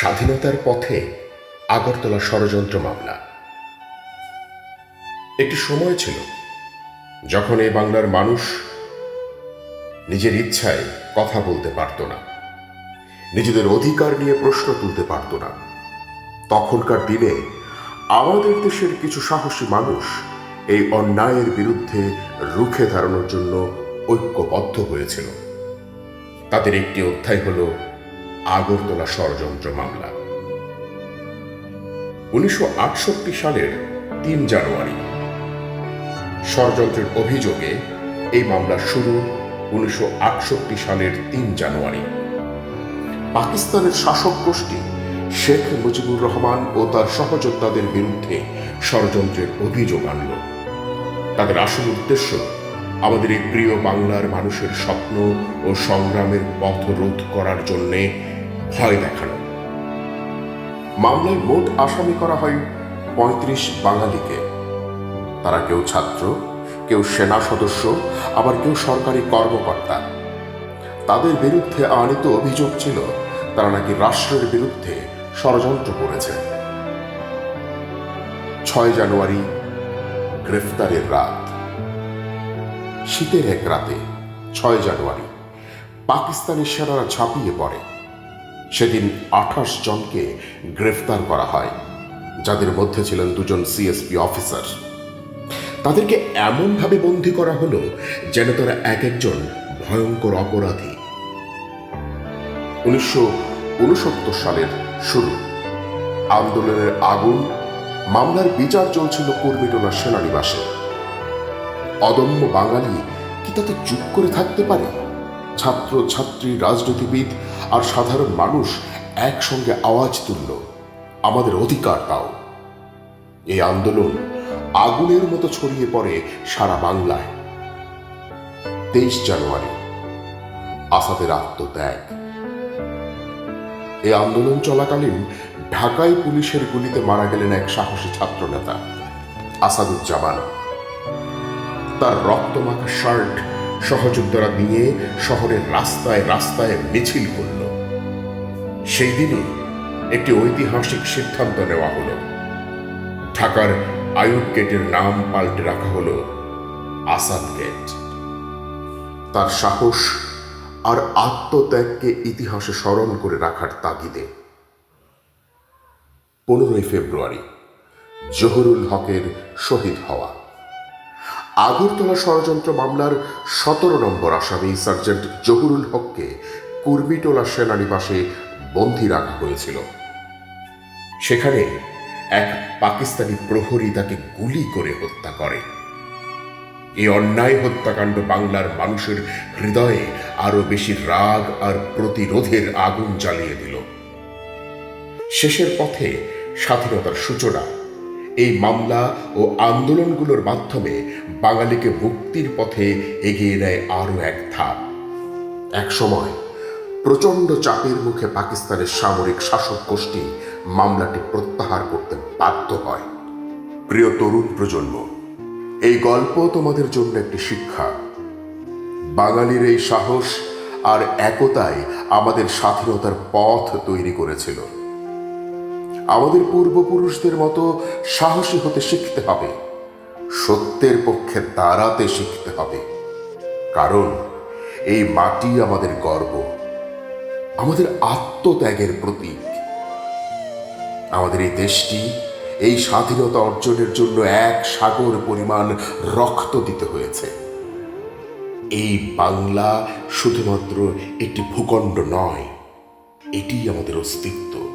স্বাধীনতার পথে আগরতলা ষড়যন্ত্র মামলা। একটি সময় ছিল যখন এই বাংলার মানুষ নিজের ইচ্ছায় কথা বলতে পারত না, নিজেদের অধিকার নিয়ে প্রশ্ন তুলতে পারত না। তখনকার দিনে আমাদের দেশের কিছু সাহসী মানুষ এই অন্যায়ের বিরুদ্ধে রুখে দাঁড়ানোর জন্য ঐক্যবদ্ধ হয়েছিল। তাদের একটি অধ্যায় হল আগরতলা ষড়যন্ত্র মামলা। উনিশশো সালের তিন জানুয়ারি। ষড়যন্ত্রের অভিযোগে এই মামলা শুরু উনিশশো সালের তিন জানুয়ারি। পাকিস্তানের শাসক গোষ্ঠী শেখ মুজিবুর রহমান ও তার সহযোদ্ধাদের বিরুদ্ধে ষড়যন্ত্রের অভিযোগ আনল। তাদের আসল উদ্দেশ্য আমাদের এই প্রিয় বাংলার মানুষের স্বপ্ন ও সংগ্রামের পথ রোধ করার জন্যে ভয় দেখানো। মামলায় মোট আসামি করা হয় পঁয়ত্রিশ বাঙালিকে। তারা কেউ ছাত্র, কেউ সেনা সদস্য, আবার কেউ সরকারি কর্মকর্তা। তাদের বিরুদ্ধে আনিত অভিযোগ ছিল, তারা নাকি রাষ্ট্রের বিরুদ্ধে ষড়যন্ত্র করেছে। ছয় জানুয়ারি, গ্রেফতারের রাত। শীতের এক রাতে, ছয় জানুয়ারি, পাকিস্তানি সেনারা ঝাঁপিয়ে পড়ে। সেদিন আঠাশ জনকে গ্রেফতার করা হয়, যাদের মধ্যে ছিলেন দুজন সিএসপি অফিসার। তাদেরকে এমনভাবে বন্দী করা হলো যেন তারা এক একজন ভয়ঙ্কর অপরাধী। উনিশশো উনসত্তর সালের শুরু। আন্দোলনের আগুন, মামলার বিচার চলছিল কর্মীটোলা সেনানিবাসে। অদম্য বাঙালি কি তাতে চুপ করে থাকতে পারে? ছাত্র, ছাত্রী, রাজনীতিবিদ আর সাধারণ মানুষ একসঙ্গে আওয়াজ তুলল, আমাদের অধিকার দাও। এই আন্দোলন আগুনের মতো ছড়িয়ে পড়ে সারা বাংলায়। তেইশ জানুয়ারি, আসাদের আত্মত্যাগ। এই আন্দোলন চলাকালীন ঢাকায় পুলিশের গুলিতে মারা গেলেন এক সাহসী ছাত্রনেতা, আসাদুজ্জামান। তার রক্তমাখা শার্ট সহযোদ্ধারা নিয়ে শহরের রাস্তায় রাস্তায় মিছিল করল। সেই দিনই একটি ঐতিহাসিক সিদ্ধান্ত নেওয়া হলো। ঢাকার আয়ুব গেটের নাম পাল্টে রাখা হলো আসাদ গেট। তার সাহস আর আত্মত্যাগকে ইতিহাসে স্মরণ করে রাখার তাগিদে। পনেরোই ফেব্রুয়ারি, জহুরুল হকের শহীদ হওয়া। আগরতলা ষড়যন্ত্র মামলার সতেরো নম্বর আসামি সার্জেন্ট জহুরুল হককে কুর্মিটোলা সেনানিবাসে বন্দী রাখা হয়েছিল। সেখানে এক পাকিস্তানি প্রহরী তাকে গুলি করে হত্যা করে। এই অন্যায় হত্যাকাণ্ড বাংলার মানুষের হৃদয়ে আরও বেশি রাগ আর প্রতিরোধের আগুন জ্বালিয়ে দিল। শেষের পথে স্বাধীনতার সূচনা এই মামলা ও আন্দোলনগুলোর মাধ্যমে বাঙালিকে মুক্তির পথে এগিয়ে নেয় আরও এক ধাপ। এক সময় প্রচণ্ড চাপের মুখে পাকিস্তানের সামরিক শাসক গোষ্ঠী মামলাটি প্রত্যাহার করতে বাধ্য হয়। প্রিয় তরুণ প্রজন্ম, এই গল্প তোমাদের জন্য একটি শিক্ষা। বাঙালির এই সাহস আর একতাই আমাদের স্বাধীনতার পথ তৈরি করেছিল। আমাদের পূর্বপুরুষদের মতো সাহসী হতে শিখতে হবে। সত্যের পক্ষে দাঁড়াতে শিখতে হবে। কারণ এই মাটি আমাদের গর্ব, আমাদের আত্মত্যাগের প্রতীক। আমাদের এই দেশটি এই স্বাধীনতা অর্জনের জন্য এক সাগর পরিমাণ রক্ত দিতে হয়েছে। এই বাংলা শুধুমাত্র একটি ভূখণ্ড নয় এটি আমাদের অস্তিত্ব।